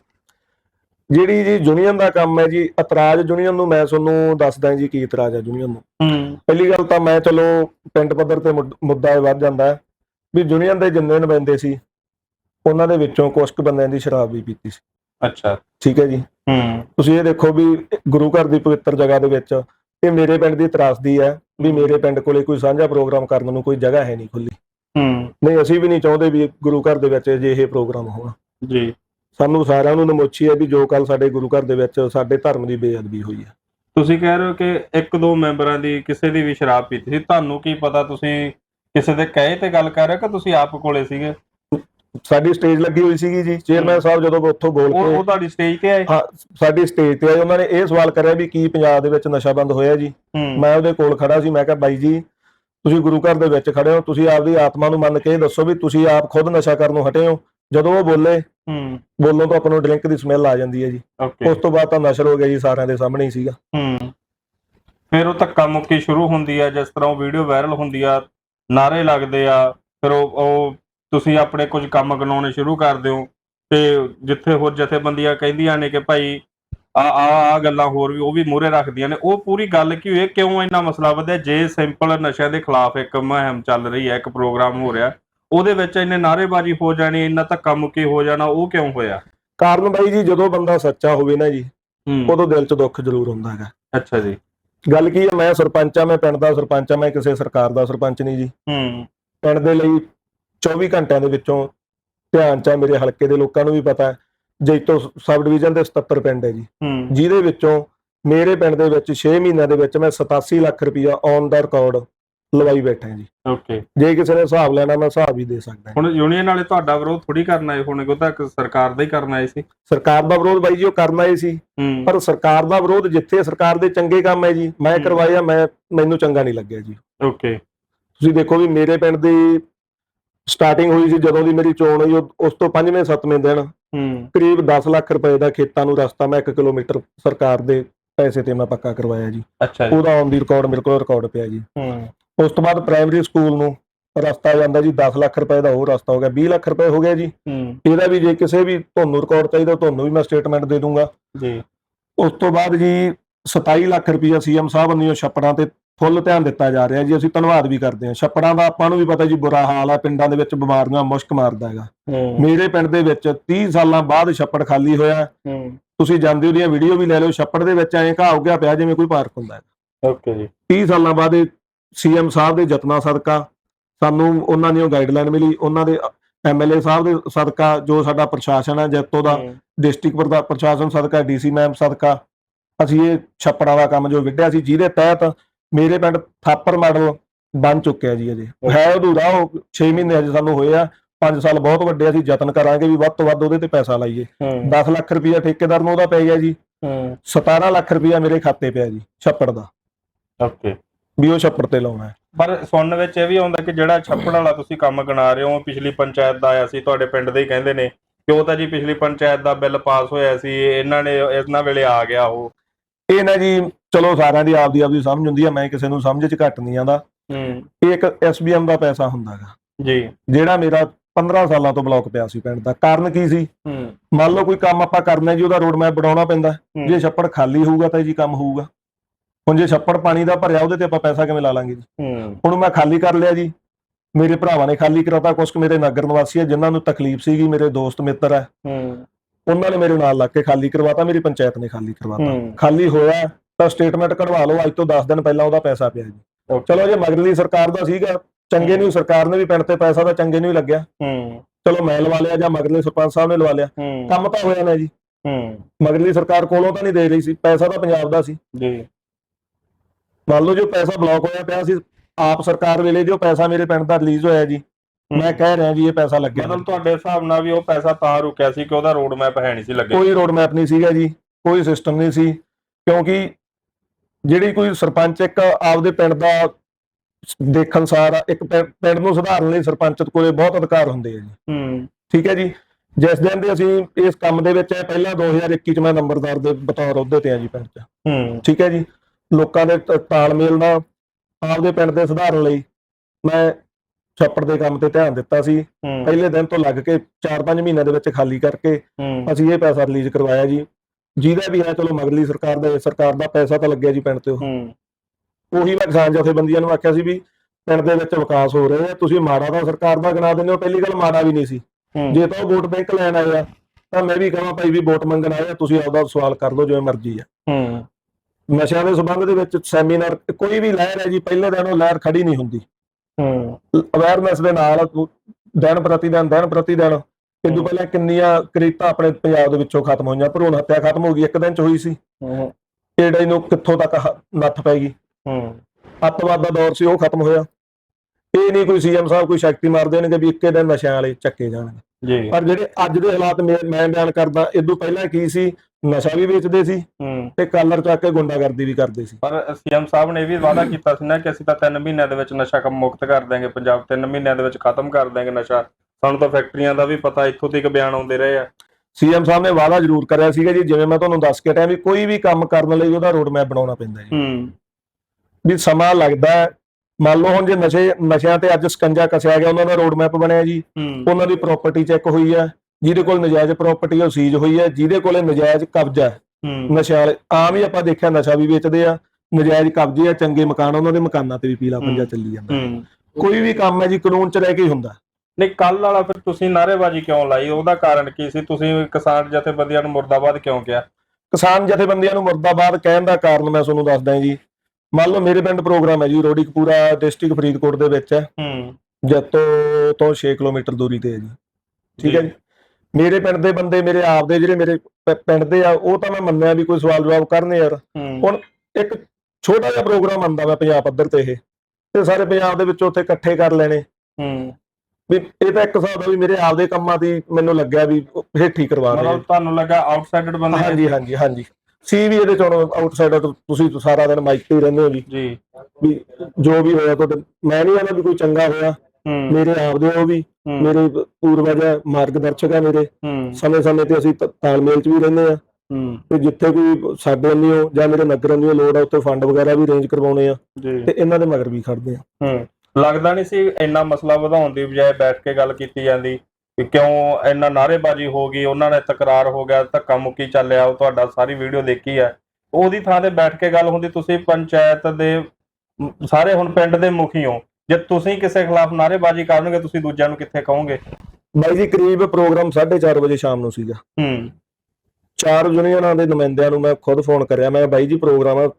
ਜਿਹੜੀ ਜੀ ਯੂਨੀਅਨ ਦਾ ਕੰਮ ਹੈ ਜੀ ਇਤਰਾਜ਼ ਯੂਨੀਅਨ ਨੂੰ ਮੈਂ ਤੁਹਾਨੂੰ ਦੱਸਦਾ ਜੀ ਕੀ ਇਤਰਾਜ਼ ਹੈ ਯੂਨੀਅਨ ਨੂੰ। ਪਹਿਲੀ ਗੱਲ ਤਾਂ ਮੈਂ ਚਲੋ ਪਿੰਡ ਪੱਧਰ ਤੇ ਮੁੱਦ- ਮੁੱਦਾ ਇਹ ਵੱਧ ਜਾਂਦਾ ਹੈ। ਵੀ ਯੂਨੀਅਨ ਦੇ ਜਿੰਨੇ ਨੁਮਾਇੰਦੇ ਸੀ ਉਹਨਾਂ ਦੇ ਵਿੱਚੋਂ ਕੁਝ ਕੁ ਬੰਦਿਆਂ ਦੀ ਸ਼ਰਾਬ ਵੀ ਪੀਤੀ ਸੀ। ਅੱਛਾ। ਠੀਕ ਹੈ ਜੀ? ਹੂੰ। ਤੁਸੀਂ ਇਹ ਦੇਖੋ ਵੀ ਗੁਰੂ ਘਰ ਦੀ ਪਵਿੱਤਰ ਜਗ੍ਹਾ ਦੇ ਵਿੱਚ ਇਹ ਮੇਰੇ ਪਿੰਡ ਦੀ ਤਰਾਸਦੀ ਹੈ ਵੀ ਮੇਰੇ ਪਿੰਡ ਕੋਲੇ ਕੋਈ ਸਾਂਝਾ ਪ੍ਰੋਗਰਾਮ ਕਰਨ ਨੂੰ ਕੋਈ ਜਗ੍ਹਾ ਹੈ ਨਹੀਂ ਖੁੱਲੀ ਹੂੰ। ਨਹੀਂ ਅਸੀਂ ਵੀ ਨਹੀਂ ਚਾਹੁੰਦੇ ਵੀ ਗੁਰੂ ਘਰ ਦੇ ਵਿੱਚ ਅਜਿਹੇ ਪ੍ਰੋਗਰਾਮ ਹੋਣ। ਜੀ। ਸਾਨੂੰ ਸਾਰਿਆਂ ਨੂੰ ਨਮੋਚੀ ਹੈ ਵੀ ਜੋ ਕੱਲ ਸਾਡੇ ਗੁਰੂ ਘਰ ਦੇ ਵਿੱਚ ਸਾਡੇ ਧਰਮ ਦੀ ਬੇਅਦਬੀ ਹੋਈ ਹੈ। ਤੁਸੀਂ ਕਹਿ ਰਹੇ ਹੋ ਕਿ ਇੱਕ ਦੋ ਮੈਂਬਰਾਂ ਦੀ ਕਿਸੇ ਦੀ ਵੀ ਸ਼ਰਾਬ ਪੀਤੀ ਸੀ। ਤੁਹਾਨੂੰ ਕੀ ਪਤਾ ਤੁਸੀਂ ਕਿਸੇ ਦੇ ਕਹੇ ਤੇ ਗੱਲ ਕਰ ਰਹੇ ਕਿ ਤੁਸੀਂ ਆਪ ਕੋਲੇ ਸੀਗੇ? ਸਾਡੀ ਸਟੇਜ ਲੱਗੀ ਹੋਈ ਸੀਗੀ ਜੀ ਚੇਅਰਮੈਨ ਸਾਹਿਬ ਜਦੋਂ ਉੱਥੋਂ ਬੋਲ ਉਹ ਕੇ ਉਹ ਤੁਹਾਡੀ ਸਟੇਜ ਤੇ ਆਏ? ਹਾਂ ਸਾਡੀ ਸਟੇਜ ਤੇ ਆਏ। ਉਹਨਾਂ ਨੇ ਇਹ ਸਵਾਲ ਕਰਿਆ ਵੀ ਕੀ ਪੰਜਾਬ ਦੇ ਵਿੱਚ ਨਸ਼ਾ ਬੰਦ ਹੋਇਆ ਜੀ? ਹੂੰ। ਮੈਂ ਉਹਦੇ ਕੋਲ ਖੜਾ ਸੀ ਮੈਂ ਕਿਹਾ ਬਾਈ ਜੀ ਤੁਸੀਂ ਗੁਰੂ ਘਰ ਦੇ ਵਿੱਚ ਖੜੇ ਹੋ ਤੁਸੀਂ ਆਪਦੀ ਆਤਮਾ ਨੂੰ ਮੰਨ ਕੇ ਇਹ ਦੱਸੋ ਵੀ ਤੁਸੀਂ ਆਪ ਖੁਦ ਨਸ਼ਾ ਕਰਨੋਂ ਹਟੇ ਹੋ। ਜਦੋਂ ਉਹ ਬੋਲੇ ਹੂੰ। ਬੋਲੋਂ ਤੋਂ ਆਪਾਂ ਨੂੰ ਡਰਿੰਕ ਦੀ ਸਮੈਲ ਆ ਜਾਂਦੀ ਹੈ ਜੀ। ਓਕੇ ਉਸ ਤੋਂ ਬਾਅਦ ਤਾਂ ਨਸ਼ਰ ਹੋ ਗਿਆ ਜੀ ਸਾਰਿਆਂ ਦੇ ਸਾਹਮਣੇ ਹੀ ਸੀਗਾ। ਹੂੰ। ਫਿਰ ਉਹ ਧੱਕਾ ਮੁੱਕੀ ਸ਼ੁਰੂ ਹੁੰਦੀ ਆ ਜਿਸ ਤਰ੍ਹਾਂ ਉਹ ਵੀਡੀਓ ਵਾਇਰਲ ਹੁੰਦੀ ਆ ਨਾਰੇ ਲੱਗਦੇ ਆ ਫਿਰ ਉਹ ਉਹ ਤੁਸੀਂ ਆਪਣੇ ਕੁਝ ਕੰਮ ਗਨਾਉਣੇ ਸ਼ੁਰੂ ਕਰਦੇ ਹੋ ਤੇ ਜਿੱਥੇ ਹੋਰ ਜਥੇਬੰਦੀਆਂ ਕਹਿੰਦੀਆਂ ਨੇ ਕਿ ਭਾਈ ਆ ਆ ਆ ਗੱਲਾਂ ਹੋਰ ਵੀ ਉਹ ਵੀ ਮੂਹਰੇ ਰੱਖਦੀਆਂ ਨੇ। ਉਹ ਪੂਰੀ ਗੱਲ ਕੀ ਹੋਈ ਕਿਉਂ ਇੰਨਾ ਮਸਲਾ ਵਧਿਆ? ਜੇ ਸਿੰਪਲ ਨਸ਼ਿਆਂ ਦੇ ਖਿਲਾਫ ਇੱਕ ਮੁਹਿੰਮ ਚੱਲ ਰਹੀ ਹੈ ਇੱਕ ਪ੍ਰੋਗਰਾਮ ਹੋ ਰਿਹਾ ਉਹਦੇ ਵਿੱਚ ਇੰਨੇ ਨਾਅਰੇਬਾਜ਼ੀ ਹੋ ਜਾਣੀ ਇੰਨਾ ਧੱਕਾ ਮੁੱਕੀ ਹੋ ਜਾਣਾ ਉਹ ਕਿਉਂ ਹੋਇਆ? ਕਾਰਨ ਬਾਈ ਜੀ ਜਦੋਂ ਬੰਦਾ ਸੱਚਾ ਹੋਵੇ ਨਾ ਜੀ ਉਦੋਂ ਦਿਲ 'ਚ ਦੁੱਖ ਜ਼ਰੂਰ ਹੁੰਦਾ ਹੈਗਾ। ਅੱਛਾ ਜੀ। ਗੱਲ ਕੀ ਹੈ ਮੈਂ ਸਰਪੰਚ ਆ ਮੈਂ ਪਿੰਡ ਦਾ ਸਰਪੰਚ ਆ ਮੈਂ ਕਿਸੇ ਸਰਕਾਰ ਦਾ ਸਰਪੰਚ ਨਹੀਂ ਜੀ। ਹੂੰ। ਪਿੰਡ ਦੇ ਲਈ 24 ਘੰਟਿਆਂ ਦੇ ਵਿੱਚੋਂ ਧਿਆਨ ਚ ਮੇਰੇ ਹਲਕੇ ਦੇ ਲੋਕਾਂ ਨੂੰ ਵੀ ਪਤਾ ਹੈ ਜੈਤੋ ਸਬ ਡਿਵੀਜ਼ਨ ਦੇ 77 ਪਿੰਡ ਹੈ ਜੀ। ਜਿਹਦੇ ਵਿੱਚੋਂ ਮੇਰੇ ਪਿੰਡ ਦੇ ਵਿੱਚ 6 ਮਹੀਨਿਆਂ ਦੇ ਵਿੱਚ ਮੈਂ 87 ਲੱਖ ਰੁਪਇਆ ਔਨ ਦਾ ਰਿਕਾਰਡ ਲਵਾਈ ਬੈਠਾ ਜੀ। ਓਕੇ ਜੇ ਕਿਸੇ ਨੇ ਹਿਸਾਬ ਲੈਣਾ ਮੈਂ ਹਿਸਾਬ ਹੀ ਦੇ ਸਕਦਾ। ਹੁਣ ਯੂਨੀਅਨ ਵਾਲੇ ਤੁਹਾਡਾ ਵਿਰੋਧ ਥੋੜੀ ਕਰਨ ਆਏ ਹੋਣਗੇ ਉਹ ਤਾਂ ਸਰਕਾਰ ਦਾ ਹੀ ਕਰਨ ਆਏ ਸੀ। ਸਰਕਾਰ ਦਾ ਵਿਰੋਧ ਬਾਈ ਜੀ ਉਹ ਕਰਨਾ ਹੀ ਸੀ। ਹੂੰ। ਪਰ ਸਰਕਾਰ ਦਾ ਵਿਰੋਧ ਜਿੱਥੇ ਸਰਕਾਰ ਦੇ ਚੰਗੇ ਕੰਮ ਹੈ ਜੀ। ਮੈਂ ਹੂੰ। ਕਰਵਾਇਆ ਮੈਂ ਮੈਨੂੰ ਚੰਗਾ ਨਹੀਂ ਲੱਗਿਆ ਜੀ। ਓਕੇ ਤੁਸੀਂ ਦੇਖੋ ਵੀ ਮੇਰੇ ਪਿੰਡ ਦੀ ਸਟਾਰਟਿੰਗ ਹੋਈ ਸੀ ਜਦੋਂ ਦੀ ਮੇਰੀ ਚੋਣ ਹੋਈ ਉਸ ਤੋਂ 5ਵੇਂ 7ਵੇਂ ਦਿਨ ਹੂੰ। ਕਰੀਬ 10 ਲੱਖ ਰੁਪਏ ਦਾ ਖੇਤਾਂ ਨੂੰ ਰਸਤਾ ਮੈਂ 1 ਕਿਲੋਮੀਟਰ ਸਰਕਾਰ ਦੇ ਪੈਸੇ ਤੇ ਮੈਂ ਪੱਕਾ ਕਰਵਾਇਆ ਜੀ। ਅੱਛਾ ਜੀ। ਉਹਦਾ ਔਨ ਦੀ ਰਿਕਾਰਡ ਮੇਰੇ ਕੋਲ ਰਿਕਾਰਡ ਪਿਆ ਜੀ। ਹੂੰ। ਉਸ ਤੋਂ ਬਾਅਦ ਪ੍ਰਾਇਮਰੀ ਸਕੂਲ ਨੂੰ ਰਸਤਾ ਜਾਂਦਾ ਜੀ 10 ਲੱਖ ਰੁਪਏ ਦਾ ਉਹ ਰਸਤਾ ਹੋ ਗਿਆ 20 ਲੱਖ ਰੁਪਏ ਹੋ ਗਿਆ ਜੀ। ਹੂੰ। ਇਹਦਾ ਵੀ ਜੇ ਕਿਸੇ ਵੀ ਤੁਹਾਨੂੰ ਰਿਕਾਰਡ ਚਾਹੀਦਾ ਤੁਹਾਨੂੰ ਵੀ ਮੈਂ ਸਟੇਟਮੈਂਟ ਦੇ ਦੂੰਗਾ। ਜੀ। ਉਸ ਤੋਂ ਬਾਅਦ ਜੀ 27 ਲੱਖ ਰੁਪਏ ਸੀਐਮ ਸਾਹਿਬ ਵੱਲੋਂ ਛੱਪੜਾਂ ਤੇ ਫੁੱਲ ਧਿਆਨ ਦਿੱਤਾ ਜਾ ਰਿਹਾ ਜੀ ਅਸੀਂ ਧੰਨਵਾਦ ਵੀ ਕਰਦੇ ਹਾਂ। ਛੱਪੜਾਂ ਦਾ ਆਪਾਂ ਨੂੰ ਵੀ ਪਤਾ ਜੀ ਬੁਰਾ ਹਾਲ ਆ ਪਿੰਡਾਂ ਦੇ ਵਿੱਚ ਬਿਮਾਰੀਆਂ ਮੁਸ਼ਕ ਮਾਰਦਾ ਹੈਗਾ। ਹੂੰ। ਮੇਰੇ ਪਿੰਡ ਦੇ ਵਿੱਚ 30 ਸਾਲਾਂ ਬਾਅਦ ਛੱਪੜ ਖਾਲੀ ਹੋਇਆ। ਹੂੰ। ਤੁਸੀਂ ਜਾਂਦੇ ਉਹਦੀਆਂ ਵੀਡੀਓ ਵੀ ਲੈ ਲਿਓ ਛੱਪੜ ਦੇ ਵਿੱਚ ਐਂ ਘਾਹ ਉੱਗਿਆ ਪਿਆ ਜਿਵੇਂ ਕੋਈ ਪਾਰਕ ਹੁੰਦਾ ਹੈ ਓਕੇ ਜੀ। 30 ਸਾਲਾਂ ਬਾਅਦ ਇਹ ਸੀਐਮ ਸਾਹਿਬ ਦੇ ਯਤਨਾਂ ਸਦਕਾ ਸਾਨੂੰ ਉਹਨਾਂ ਦੀ ਗਾਈਡਲਾਈਨ ਮਿਲੀ ਉਹਨਾਂ ਦੇ ਐਮਐਲਏ ਸਾਹਿਬ ਦੇ ਸਦਕਾ ਜੋ ਸਾਡਾ ਪ੍ਰਸ਼ਾਸਨ ਹੈ ਜੈਤੋ ਦਾ ਡਿਸਟ੍ਰਿਕਟ ਪ੍ਰਸ਼ਾਸਨ ਸਦਕਾ ਡੀਸੀ ਮੈਮ ਸਦਕਾ ਅਸੀਂ ਇਹ ਛੱਪੜਾਂ ਦਾ ਕੰਮ ਜੋ ਵਿੱਢਿਆ ਸੀ ਜਿਹਦੇ ਤਹਿਤ ਮੇਰੇ ਪਿੰਡ ਥਾਪਰ ਮਾਡਲ ਬਣ ਚੁੱਕਿਆ ਜੀ ਅਜੇ। ਹੈ ਅਧੂਰਾ ਉਹ 6 ਮਹੀਨੇ ਅਜੇ ਸਾਨੂੰ ਹੋਏ ਆ 5 ਸਾਲ ਬਹੁਤ ਵੱਡੇ ਅਸੀਂ ਯਤਨ ਕਰਾਂਗੇ ਵੀ ਵੱਧ ਤੋਂ ਵੱਧ ਉਹਦੇ ਤੇ ਪੈਸਾ ਲਾਈਏ। ਹੂੰ। 10 ਲੱਖ ਰੁਪਇਆ ਠੇਕੇਦਾਰ ਨੂੰ ਉਹਦਾ ਪੈ ਗਿਆ ਜੀ। ਹੂੰ। 17 ਲੱਖ ਰੁਪਇਆ ਮੇਰੇ ਖਾਤੇ ਪਿਆ ਜੀ ਛੱਪੜ ਦਾ। ਓਕੇ। ਵੀ ਉਹ ਛੱਪੜ ਤੇ ਲਾਉਣਾ ਹੈ। ਪਰ ਸੁਣਨ ਵਿੱਚ ਇਹ ਵੀ ਆਉਂਦਾ ਕਿ ਜਿਹੜਾ ਛੱਪੜ ਵਾਲਾ ਤੁਸੀਂ ਕੰਮ ਗਿਣਾ ਰਹੇ ਹੋ ਪਿਛਲੀ ਪੰਚਾਇਤ ਦਾ ਆਇਆ ਸੀ ਤੁਹਾਡੇ ਪਿੰਡ ਦੇ ਹੀ ਕਹਿੰਦੇ ਨੇ ਕਿ ਉਹ ਤਾਂ ਜੀ ਪਿਛਲੀ ਪੰਚਾਇਤ ਦਾ ਬਿੱਲ ਪਾਸ ਹੋਇਆ ਸੀ ਇਹਨਾਂ ਨੇ ਇਹਨਾਂ ਵੇਲੇ ਆ ਗਿਆ ਉਹ। ਇਹ ਨਾ ਜੀ ਚਲੋ ਸਾਰਿਆਂ ਦੀ ਆਪਦੀ ਆਪਦੀ ਸਮਝ ਹੁੰਦੀ ਆ ਮੈਂ ਕਿਸੇ ਨੂੰ ਸਮਝ ਚ ਘੱਟ ਨਹੀਂ ਆਂਦਾ ਹੂੰ। ਇਹ ਇੱਕ ਐਸਬੀਐਮ ਦਾ ਪੈਸਾ ਹੁੰਦਾਗਾ ਜੀ। ਜਿਹੜਾ ਮੇਰਾ 15 ਸਾਲਾਂ ਤੋਂ ਬਲੌਕ ਪਿਆ ਸੀ ਪਿੰਡ ਦਾ। ਕਾਰਨ ਕੀ ਸੀ? ਹੂੰ। ਮੰਨ ਲਓ ਕੋਈ ਕੰਮ ਆਪਾਂ ਕਰਨਾ ਜੀ ਉਹਦਾ ਰੋਡ ਮੈਪ ਬਣਾਉਣਾ ਪੈਂਦਾ। ਜੇ ਛੱਪੜ ਖਾਲੀ ਹੋਊਗਾ ਤਾਂ ਜੀ ਕੰਮ ਹੋਊਗਾ। ਹੁਣ ਜੇ ਛੱਪੜ ਪਾਣੀ ਦਾ ਭਰਿਆ ਉਹਦੇ ਤੇ ਆਪਾਂ ਪੈਸਾ ਕਿਵੇਂ ਲਾ ਲਾਂਗੇ ਜੀ? ਹੁਣ ਮੈਂ ਖਾਲੀ ਕਰ ਲਿਆ ਜੀ। ਮੇਰੇ ਭਰਾਵਾਂ ਨੇ ਖਾਲੀ ਕਰਾਤਾ ਕੁਝ ਮੇਰੇ ਨਗਰ ਨਿਵਾਸੀ ਆ ਜਿਨ੍ਹਾਂ ਨੂੰ ਤਕਲੀਫ ਸੀਗੀ ਮੇਰੇ ਦੋਸਤ ਮਿੱਤਰ ਆ ਉਹਨਾਂ ਨੇ ਮੇਰੇ ਨਾਲ ਲੱਗ ਕੇ ਖਾਲੀ ਕਰਵਾਤਾ ਮੇਰੀ ਪੰਚਾਇਤ ਨੇ ਖਾਲੀ ਕਰਵਾਤਾ। ਖਾਲੀ ਹੋਇਆ ਤਾਂ ਸਟੇਟਮੈਂਟ ਕਢਵਾ ਲਓ ਅੱਜ ਤੋਂ 10 ਦਿਨ ਪਹਿਲਾਂ ਉਹਦਾ ਪੈਸਾ ਪਿਆ ਜੀ. ਚਲੋ ਜੇ ਮਗਰਲੀ ਸਰਕਾਰ ਦਾ ਸੀਗਾ ਚੰਗੇ ਨੂੰ ਸਰਕਾਰ ਨੇ ਵੀ ਪਿੰਡ ਤੇ ਪੈਸਾ ਤਾਂ ਚੰਗੇ ਨੂੰ ਹੀ ਲੱਗਿਆ। ਹੂੰ। ਚਲੋ ਮੈਂ ਲਵਾ ਲਿਆ ਜਾਂ ਮਗਰਲੇ ਸਰਪੰਚ ਸਾਹਿਬ ਨੇ ਲਵਾ ਲਿਆ। ਕੰਮ ਤਾਂ ਹੋਇਆ ਨਾ ਜੀ। ਹੂੰ। ਮਗਰਲੀ ਸਰਕਾਰ ਕੋਲੋਂ ਤਾਂ ਨਹੀਂ ਦੇ ਰਹੀ ਸੀ ਪੈਸਾ ਤਾਂ ਪੰਜਾਬ ਦਾ ਸੀ। ਜੀ। ਮੰਨ ਲਓ ਜੋ ਪੈਸਾ ਬਲੌਕ ਹੋਇਆ ਪਿਆ ਸੀ ਆਪ ਸਰਕਾਰ ਵੇਲੇ ਜੋ ਪੈਸਾ ਮੇਰੇ ਪਿੰਡ ਦਾ ਰਿਲੀਜ਼ ਹੋਇਆ ਜੀ ਮੈਂ ਕਹਿ ਰਿਹਾ ਜੀ ਇਹ ਪੈਸਾ ਲੱਗਿਆ ਮਤਲਬ ਤੁਹਾਡੇ ਹਿਸਾਬ ਨਾਲ ਵੀ ਉਹ ਪੈਸਾ ਤਾਂ ਰੁਕਿਆ ਸੀ ਕਿ ਉਹਦਾ ਰੋਡ ਮੈਪ ਹੈ ਨਹੀਂ ਸੀ ਲੱਗਿਆ? ਕੋਈ ਰੋਡ ਮੈਪ ਨਹੀਂ ਸੀਗਾ ਜੀ ਕੋਈ ਸਿਸਟਮ ਨਹੀਂ ਸੀ ਕਿਉਂਕਿ ਜਿਹੜੀ ਕੋਈ ਸਰਪੰਚ ਇੱਕ ਆਪਦੇ ਪਿੰਡ ਦਾ ਦੇਖਣ ਸਾਰ ਇੱਕ ਪਿੰਡ ਨੂੰ ਸੁਧਾਰਨ ਲਈ ਸਰਪੰਚ ਕੋਲੇ ਬਹੁਤ ਅਧਿਕਾਰ ਹੁੰਦੇ ਆ ਜੀ। ਹੂੰ। ਠੀਕ ਹੈ ਜੀ? ਜਿਸ ਦਿਨ ਦੇ ਅਸੀਂ ਇਸ ਕੰਮ ਦੇ ਵਿੱਚ ਪਹਿਲਾਂ 2021 ਚ ਮੈਂ ਨੰਬਰਦਾਰ ਦੇ ਬਤੌਰ ਅਹੁਦੇ ਤੇ ਆ ਜੀ ਪਿੰਡ 'ਚ। ਹੂੰ। ਠੀਕ ਹੈ ਜੀ? ਲੋਕਾਂ ਦੇ ਤ- ਤਾਲਮੇਲ ਨਾਲ ਆਪਦੇ ਪਿੰਡ ਦੇ ਸੁਧਾਰਨ ਲਈ ਮੈਂ ਛੱਪੜ ਦੇ ਕੰਮ ਤੇ ਧਿਆਨ ਦਿੱਤਾ ਸੀ। ਹੂੰ। ਪਹਿਲੇ ਦਿਨ ਤੋਂ ਲੱਗ ਕੇ 4-5 ਮਹੀਨਿਆਂ ਦੇ ਵਿੱਚ ਖਾਲੀ ਕਰਕੇ ਹੂੰ। ਅਸੀਂ ਇਹ ਪੈਸਾ ਰਿਲੀਜ਼ ਕਰਵਾਇਆ ਜੀ। ਜਿਹਦਾ ਵੀ ਹੈ ਚਲੋ ਮਗਰਲੀ ਸਰਕਾਰ ਦਾ ਸਰਕਾਰ ਦਾ ਪੈਸਾ ਤਾਂ ਲੱਗਿਆ ਜੀ ਪਿੰਡ ਤੇ ਉਹ। ਹੂੰ। ਉਹੀ ਮੈਂ ਕਿਸਾਨ ਜਥੇਬੰਦੀਆਂ ਨੂੰ ਆਖਿਆ ਸੀ ਵੀ ਪਿੰਡ ਦੇ ਵਿੱਚ ਵਿਕਾਸ ਹੋ ਰਿਹਾ ਹੈ ਤੁਸੀਂ ਮਾੜਾ ਤਾਂ ਸਰਕਾਰ ਦਾ ਗਿਣਾ ਦਿੰਦੇ ਹੋ ਪਹਿਲੀ ਗੱਲ ਮਾੜਾ ਵੀ ਨਹੀਂ ਸੀ। ਹੂੰ। ਜੇ ਤਾਂ ਉਹ ਵੋਟ ਬੈਂਕ ਲੈਣ ਆਏ ਆ ਤਾਂ ਮੈਂ ਵੀ ਕਹਾਂ ਭਾਈ ਵੀ ਵੋਟ ਮੰਗਣ ਆਏ ਆ ਤੁਸੀਂ ਆਪਦਾ ਸਵਾਲ ਕਰ ਲਓ ਜਿਵੇਂ ਮਰਜ਼ੀ ਆ। ਹੂੰ। ਨਸ਼ਿਆਂ ਦੇ ਸੰਬੰਧ ਦੇ ਵਿੱਚ ਸੈਮੀਨਾਰ ਕੋਈ ਵੀ ਲਹਿਰ ਹੈ ਜੀ ਪਹਿਲੇ ਦਿਨ ਉਹ ਲਹਿਰ ਖੜੀ ਨਹੀਂ ਹੁੰਦੀ। ਹੂੰ। ਅਵੇਅਰਨੈਸ ਦੇ ਨਾਲ ਦਿਨ ਪ੍ਰਤੀ ਦਿਨ ਦਿਨ ਪ੍ਰਤੀ ਦਿਨ ਇਦੋਂ ਪਹਿਲਾਂ ਕਿੰਨੀਆਂ ਕ੍ਰਿਤਾਂ ਆਪਣੇ ਪੰਜਾਬ ਦੇ ਵਿੱਚੋਂ ਖਤਮ ਹੋਈਆਂ ਭਰੂਣ ਹੱਤਿਆ ਖਤਮ ਹੋ ਗਈ ਇੱਕ ਦਿਨ ਚ ਹੋਈ ਸੀ। ਹੂੰ। ਏਡਾ ਨੂੰ ਕਿੱਥੋਂ ਤੱਕ ਨੱਥ ਪੈ ਗਈ। ਹੂੰ। ਅੱਤਵਾਦ ਦਾ ਦੌਰ ਸੀ ਉਹ ਖਤਮ ਹੋਇਆ। ਇਹ ਨਹੀਂ ਕੋਈ ਸੀਐਮ ਸਾਹਿਬ ਕੋਈ ਸ਼ਕਤੀ ਮਾਰ ਦੇਣਗੇ ਵੀ ਇੱਕੇ ਦਿਨ ਨਸ਼ਿਆਂ ਵਾਲੇ ਚੱਕੇ ਜਾਣਗੇ। ਜੀ। ਪਰ ਜਿਹੜੇ ਅੱਜ ਦੇ ਹਾਲਾਤ ਮੈਂ ਬਿਆਨ ਕਰਦਾ ਇਦੋਂ ਪਹਿਲਾਂ ਕੀ ਸੀ? ਨਸ਼ਾ ਵੀ ਵੇਚਦੇ ਸੀ ਤੇ ਕਾਲਰ ਚੱਕ ਕੇ ਗੁੰਡਾਗਰਦੀ ਵੀ ਕਰਦੇ ਸੀ। ਪਰ ਸੀਐਮ ਸਾਹਿਬ ਨੇ ਇਹ ਵੀ ਵਾਅਦਾ ਕੀਤਾ ਸੀ ਨਾ ਕਿ ਅਸੀਂ ਤਾਂ 3 ਮਹੀਨਿਆਂ ਦੇ ਵਿੱਚ ਨਸ਼ਾ ਕੰਮ ਮੁਕਤ ਕਰ ਦਾਂਗੇ ਪੰਜਾਬ 3 ਮਹੀਨਿਆਂ ਦੇ ਵਿੱਚ ਖਤਮ ਕਰ ਦਾਂਗੇ ਨਸ਼ਾ। ਸਾਨੂੰ ਤਾਂ ਫੈਕਟਰੀਆਂ ਦਾ ਵੀ ਪਤਾ ਇੱਥੋਂ ਤੱਕ ਬਿਆਨ ਆਉਂਦੇ ਰਹੇ ਆ। ਸੀਐਮ ਸਾਹਿਬ ਨੇ ਵਾਅਦਾ ਜ਼ਰੂਰ ਕਰਿਆ ਸੀਗਾ ਜੀ ਜਿਵੇਂ ਮੈਂ ਤੁਹਾਨੂੰ ਦੱਸ ਕੇ ਟਾਂ ਵੀ ਕੋਈ ਵੀ ਕੰਮ ਕਰਨ ਲਈ ਉਹਦਾ ਰੋਡ ਮੈਪ ਬਣਾਉਣਾ ਪੈਂਦਾ ਜੀ। ਵੀ ਸਮਾਂ ਲੱਗਦਾ ਮੰਨ ਲਓ ਹੁਣ ਜੇ ਨਸ਼ੇ ਨਸ਼ਿਆਂ ਤੇ ਅੱਜ ਸਕੰਜਾ ਕਸਿਆ ਗਿਆ ਉਹਨਾਂ ਦਾ ਰੋਡ ਮੈਪ ਬਣਿਆ ਜੀ। ਉਹਨਾਂ ਦੀ ਪ੍ਰਾਪਰਟੀ ਚੈੱਕ ਹੋਈ ਹੈ। ਜਿਹਦੇ ਕੋਲ ਨਜਾਇਜ਼ ਪ੍ਰਾਪਰਟੀ ਉਹ ਸੀਜ਼ ਹੋਈ ਹੈ। ਜਿਹਦੇ ਕੋਲੇ ਨਜਾਇਜ਼ ਕਬਜ਼ਾ ਹੈ। ਨਸ਼ੇ ਵਾਲੇ ਆਮ ਹੀ ਆਪਾਂ ਦੇਖਿਆ ਨਸ਼ਾ ਵੀ ਵੇਚਦੇ ਆ। ਨਜਾਇਜ਼ ਕਬਜ਼ੇ ਆ ਚੰਗੇ ਮਕਾਨ ਉਹਨਾਂ ਦੇ ਮਕਾਨਾਂ ਤੇ ਵੀ ਪੀਲਾ ਪੰਜਾ। ਚੱਲੀ ਜਾਂਦਾ। ਕੋਈ ਵੀ ਕੰਮ ਹੈ ਜੀ ਕਾਨੂੰਨ 'ਚ ਰਹਿ ਕੇ ਹੀ ਹੁੰਦਾ। ਨਹੀਂ ਕੱਲ ਵਾਲਾ ਫਿਰ ਤੁਸੀਂ ਨਾਅਰੇਬਾਜ਼ੀ ਕਿਉਂ ਲਾਈ? ਉਹਦਾ ਕਾਰਨ ਕੀ ਸੀ? ਤੁਸੀਂ ਕਿਸਾਨ ਜਥੇਬੰਦੀਆਂ ਨੂੰ ਮੁਰਦਾਬਾਦ ਕਿਉਂ ਕਿਹਾ? ਕਿਸਾਨ ਜਥੇਬੰਦੀਆਂ ਨੂੰ ਮੁਰਦਾਬਾਦ ਕਹਿਣ ਦਾ ਕਾਰਨ ਮੈਂ ਤੁਹਾਨੂੰ ਦੱਸਦਾ ਜੀ। ਮੰਨ ਲਓ ਮੇਰੇ ਪਿੰਡ ਪ੍ਰੋਗਰਾਮ ਹੈ ਜੀ ਰੋੜੀਕਪੂਰਾ ਡਿਸਟ੍ਰਿਕਟ ਫਰੀਦਕੋਟ ਦੇ ਵਿੱਚ ਹੈ। ਹੂੰ। ਜੱਤੋ ਤੋਂ 6 ਕਿਲੋਮੀਟਰ ਦੂਰੀ ਤੇ ਹੈ ਜੀ। ਠੀਕ ਹੈ ਜੀ। ਮੇਰੇ ਪਿੰਡ ਦੇ ਬੰਦੇ ਮੇਰੇ ਆਪ ਦੇ ਜਿਹੜੇ ਮੇਰੇ ਪ- ਪਿੰਡ ਦੇ ਆ ਉਹ ਤਾਂ ਮੈਂ ਮੰਨਿਆ ਵੀ ਕੋਈ ਸਵਾਲ ਜਵਾਬ ਕਰਨੇ ਯਾਰ। ਹੂੰ। ਹੁਣ ਇੱਕ ਛੋਟਾ ਜਿਹਾ ਪ੍ਰੋਗਰਾਮ ਆਂਦਾ ਵਾ ਪੰਜਾਬ ਪੱਧਰ ਤੇ ਇਹ ਤੇ ਸਾਰੇ ਪੰਜਾਬ ਦੇ ਵਿੱਚ ਉੱਥੇ ਇਕੱਠੇ ਕਰ ਲੈਣੇ। ਹੂੰ। ਵੀ ਇਹ ਤਾਂ ਇੱਕ ਹਿਸਾਬ ਦਾ ਵੀ ਮੇਰੇ ਆਪਦੇ ਕੰਮਾਂ ਦੀ ਮੈਨੂੰ ਲੱਗਿਆ ਵੀ ਹੇਠੀ ਕਰਵਾ ਰਹੇ ਮਤਲਬ ਤੁਹਾਨੂੰ ਲੱਗਾ ਆਊਟਸਾਈਡਰ ਬੰਦੇ? ਹਾਂਜੀ ਹਾਂਜੀ ਹਾਂਜੀ। ਸੀ ਵੀ ਇਹਦੇ ਚੋਂ ਆਊਟਸਾਈਡਰ ਤੁਸੀਂ ਸਾਰਾ ਦਿਨ ਮਾਈਕ ਤੇ ਹੀ ਰਹਿੰਦੇ ਹੋ ਜੀ। ਜੀ। ਵੀ ਜੋ ਵੀ ਹੋਇਆ ਤੁਹਾਡੇ ਮੈਂ ਨਹੀਂ ਆਣਾ ਵੀ ਕੋਈ ਚੰਗਾ ਹੋਇਆ। ਹੂੰ। ਮੇਰੇ ਆਪਦੇ ਉਹ ਵੀ ਹੂੰ। ਮੇਰੇ ਪੂਰਵਜ ਹੈ ਮਾਰਗਦਰਸ਼ਕ ਹੈ ਮੇਰੇ। ਹੂੰ। ਸਮੇਂ ਸਮੇਂ ਤੇ ਅਸੀਂ ਤਾਲਮੇਲ 'ਚ ਵੀ ਰਹਿੰਦੇ ਆ। ਹੂੰ। ਤੇ ਜਿੱਥੇ ਕੋਈ ਸਾਡੇ ਵੱਲੋਂ ਜਾਂ ਮੇਰੇ ਨਗਰ ਵੱਲੋਂ ਲੋੜ ਆ ਉੱਥੇ ਫੰਡ ਵਗੈਰਾ ਵੀ ਅਰੇਂਜ ਕਰਵਾਉਣੇ ਆ। ਤੇ ਇਹਨਾਂ ਦੇ ਮਗਰ ਵੀ ਖੜਦੇ ਆ। ਹੂੰ। ਲੱਗਦਾ ਨਹੀਂ ਸੀ ਇੰਨਾ ਮਸਲਾ ਵਧਾਉਣ ਦੀ ਬਜਾਏ ਬੈਠ ਕੇ ਗੱਲ ਕੀਤੀ ਜਾਂਦੀ। ਕਿ ਕਿਉਂ ਇੰਨਾ ਨਾਅਰੇਬਾਜ਼ੀ ਹੋ ਗਈ ਉਹਨਾਂ ਨੇ ਤਕਰਾਰ ਹੋ ਗਿਆ ਧੱਕਾ ਮੁੱਕੀ ਚੱਲਿਆ ਉਹ ਤੁਹਾਡਾ ਸਾਰੀ ਵੀਡੀਓ ਦੇਖੀ ਹੈ। ਉਹਦੀ ਥਾਂ ਤੇ ਬੈਠ ਕੇ ਗੱਲ ਹੁੰਦੀ ਤੁਸੀਂ ਪੰਚਾਇਤ ਦੇ ਸਾਰੇ ਹੁਣ ਪਿੰਡ ਦੇ ਮੁਖੀ ਹੋ। ਜੇ ਤੁਸੀਂ ਕਿਸੇ ਖਿਲਾਫ ਨਾਅਰੇਬਾਜ਼ੀ ਕਰਨਗੇ ਤੁਸੀਂ ਦੂਜਿਆਂ ਨੂੰ ਕਿੱਥੇ ਕਹੋਗੇ? ਬਾਈ ਜੀ ਕਰੀਬ ਪ੍ਰੋਗਰਾਮ 4:30 ਵਜੇ ਸ਼ਾਮ ਨੂੰ ਸੀਗਾ। ਹੂੰ। ਚਾਰ ਯੂਨੀਅਨਾਂ ਦੇ ਨੁਮਾਇੰਦਿਆਂ ਨੂੰ ਮੈਂ ਖੁਦ ਫੋਨ ਕਰਿਆ ਮੈਂ ਬਾਈ ਜੀ ਪ੍ਰੋਗਰਾਮ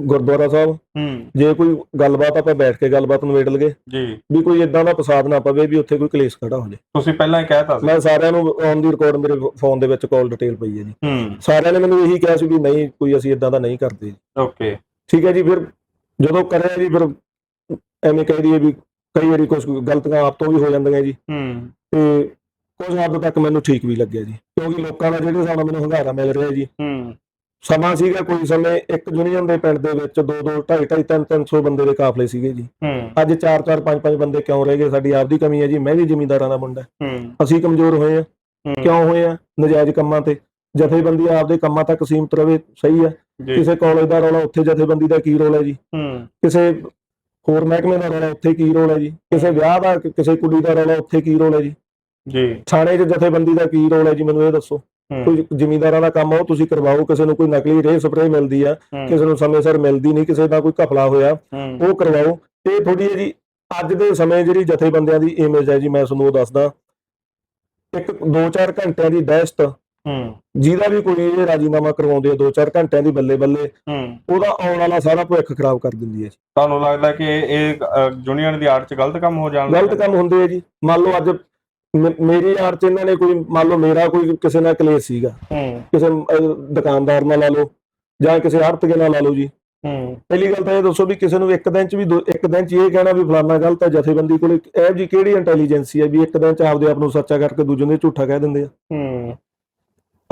ਗੁਰਦੁਆਰਾ ਸਾਹਿਬ। ਹੂੰ। ਜੇ ਕੋਈ ਗੱਲਬਾਤ ਆਪਾਂ ਬੈਠ ਕੇ ਗੱਲਬਾਤ ਨਿਬੇੜ ਲਗੇ ਜੀ। ਵੀ ਕੋਈ ਇਦਾਂ ਦਾ ਫਸਾਦ ਨਾ ਪਵੇ ਵੀ ਉੱਥੇ ਕੋਈ ਕਲੇਸ਼ ਖੜਾ ਹੋ ਜਾਏ। ਤੁਸੀਂ ਪਹਿਲਾਂ ਹੀ ਕਹਿਤਾ ਸੀ। ਮੈਂ ਸਾਰਿਆਂ ਨੂੰ ਔਨ ਦੀ ਰਿਕਾਰਡ ਮੇਰੇ ਫੋਨ ਦੇ ਵਿੱਚ ਕਾਲ ਡਿਟੇਲ ਪਈ ਹੈ ਜੀ। ਹੂੰ। ਸਾਰਿਆਂ ਨੇ ਮੈਨੂੰ ਇਹੀ ਕਿਹਾ ਸੀ ਵੀ ਨਹੀਂ ਕੋਈ ਅਸੀਂ ਇਦਾਂ ਦਾ ਨਹੀਂ ਕਰਦੇ। ਓਕੇ। ਠੀਕ ਹੈ ਜੀ ਫਿਰ ਜਦੋਂ ਕਰਿਆ ਜੀ ਫਿਰ ਐਵੇਂ ਕਹਿ ਦਈਏ ਵੀ ਕਈ ਵਾਰੀ ਕੁਝ ਗਲਤੀਆਂ ਆਪ ਤੋਂ ਵੀ ਹੋ ਜਾਂਦੀਆਂ ਜੀ। ਹੂੰ। ਤੇ ਕੁਝ ਹੱਦ ਤੱਕ ਮੈਨੂੰ ਠੀਕ ਵੀ ਲੱਗਿਆ ਜੀ। ਕਿਉਂਕਿ ਲੋਕਾਂ ਦਾ ਜਿਹੜੇ ਹਿਸਾਬ ਨਾਲ ਮੈਨੂੰ ਹੰਗਾਰਾ ਮਿਲ ਰਿਹਾ ਜੀ। ਹੂੰ। ਸਮਾਂ ਸੀਗਾ ਕੋਈ ਸਮੇਂ ਇੱਕ ਯੂਨੀਅਨ ਦੇ ਪਿੰਡ ਦੇ ਵਿੱਚ 2 2 2.5 2.5 3 300 ਬੰਦੇ ਦੇ ਕਾਫਲੇ ਸੀਗੇ ਜੀ। ਅੱਜ 4 4 5 5 ਬੰਦੇ ਕਿਉਂ ਰਹਿ ਗਏ? ਸਾਡੀ ਆਪਦੀ ਕਮੀ ਹੈ ਜੀ ਮੈਂ ਵੀ ਜ਼ਿਮੀਂਦਾਰਾਂ ਦਾ ਮੁੰਡਾ। ਅਸੀਂ ਕਮਜ਼ੋਰ ਹੋਏ ਆ। ਕਿਉਂ ਹੋਏ ਆ? ਨਜਾਇਜ਼ ਕੰਮਾਂ ਤੇ। ਜਥੇਬੰਦੀ ਆਪਦੇ ਕੰਮਾਂ ਤੱਕ ਸੀਮਤ ਰਵੇ ਸਹੀ ਹੈ ਜੀ। ਕਿਸੇ ਕਾਲਜ ਦਾ ਰੌਲਾ ਉੱਥੇ ਜਥੇਬੰਦੀ ਦਾ ਕੀ ਰੋਲ ਹੈ। ਜੀ ਕਿਸੇ ਹੋਰ ਮਹਿਕਮੇ ਦਾ ਰੌਲਾ ਉੱਥੇ ਕੀ ਰੋਲ ਹੈ ਜੀ? ਕਿਸੇ ਵਿਆਹ ਦਾ ਕਿਸੇ ਕੁੜੀ ਦਾ ਰੌਲਾ ਉੱਥੇ ਕੀ ਰੋਲ ਹੈ ਜੀ? ਜੀ। ਥਾਣੇ 'ਚ ਜਥੇਬੰਦੀ ਦਾ ਕੀ ਰੋਲ ਹੈ ਜੀ ਮੈਨੂੰ ਇਹ ਦੱਸੋ। ਕੋਈ ਜ਼ਿਮੀਂਦਾਰਾਂ ਦਾ ਕੰਮ ਆ ਉਹ ਤੁਸੀਂ ਕਰਵਾਓ ਕਿਸੇ ਨੂੰ ਕੋਈ ਨਕਲੀ ਰੇਹ ਸਪਰੇਅ ਮਿਲਦੀ ਆ ਕਿਸੇ ਨੂੰ ਸਮੇਂ ਸਿਰ ਮਿਲਦੀ ਨਹੀਂ ਕਿਸੇ ਦਾ ਕੋਈ ਘਪਲਾ ਹੋਇਆ ਉਹ ਕਰਵਾਓ। ਇਹ ਥੋੜੀ ਜੀ ਅੱਜ ਦੇ ਸਮੇਂ ਜਿਹੜੀ ਜਥੇਬੰਦੀਆਂ ਦੀ ਇਮੇਜ ਹੈ ਜੀ ਮੈਂ ਤੁਹਾਨੂੰ ਉਹ ਦੱਸਦਾ। ਇੱਕ 2-4 ਘੰਟਿਆਂ ਦੀ ਦਹਿਸ਼ਤ ਹੂੰ। ਜਿਹਦਾ ਵੀ ਕੋਈ ਇਹ ਰਾਜੀਨਾਮਾ ਕਰਵਾਉਂਦੇ ਆ 2-4 ਘੰਟਿਆਂ ਦੀ ਬੱਲੇ ਬੱਲੇ ਹੂੰ। ਉਹਦਾ ਆਉਣ ਵਾਲਾ ਸਾਰਾ ਭਵਿੱਖ ਖਰਾਬ ਕਰ ਦਿੰਦੀ ਹੈ ਜੀ। ਤੁਹਾਨੂੰ ਲੱਗਦਾ ਕਿ ਇਹ ਯੂਨੀਅਨ ਦੀ ਆੜ ਚ ਗਲਤ ਕੰਮ ਹੋ ਜਾਣ ਗਲਤ ਕੰਮ ਹੁੰਦੇ ਆ ਜੀ। ਮੰਨ ਲਓ ਅੱਜ ਮੇਰੀ ਯਾਰ ਚ ਇਹਨਾਂ ਨੇ ਕੋਈ ਮੰਨ ਲਓ ਮੇਰਾ ਕੋਈ ਕਿਸੇ ਨਾਲ ਕਲੇਸ਼ ਸੀਗਾ। ਹੂੰ। ਕਿਸੇ ਅਹ, ਦੁਕਾਨਦਾਰ ਨਾਲ ਲਾ ਲਓ ਜਾਂ ਕਿਸੇ ਆੜਤੀਏ ਨਾਲ ਲਾ ਲਓ ਜੀ। ਹੂੰ। ਪਹਿਲੀ ਗੱਲ ਤਾਂ ਇਹ ਦੱਸੋ ਵੀ ਕਿਸੇ ਨੂੰ ਇੱਕ ਦਿਨ ਚ ਵੀ ਦੋ- ਇੱਕ ਦਿਨ ਚ ਇਹ ਕਹਿਣਾ ਵੀ ਫਲਾਨਾ ਗਲਤ ਹੈ ਜਥੇਬੰਦੀ ਕੋਲ ਇਹ ਜੀ ਕਿਹੜੀ ਇੰਟੈਲੀਜੈਂਸੀ ਹੈ ਵੀ ਇੱਕ ਦਿਨ ਚ ਆਪਦੇ ਆਪ ਨੂੰ ਸੱਚਾ ਕਰਕੇ ਦੂਜੇ ਨੂੰ ਝੂਠਾ ਕਹਿ ਦਿੰਦੇ ਆ? ਹੂੰ।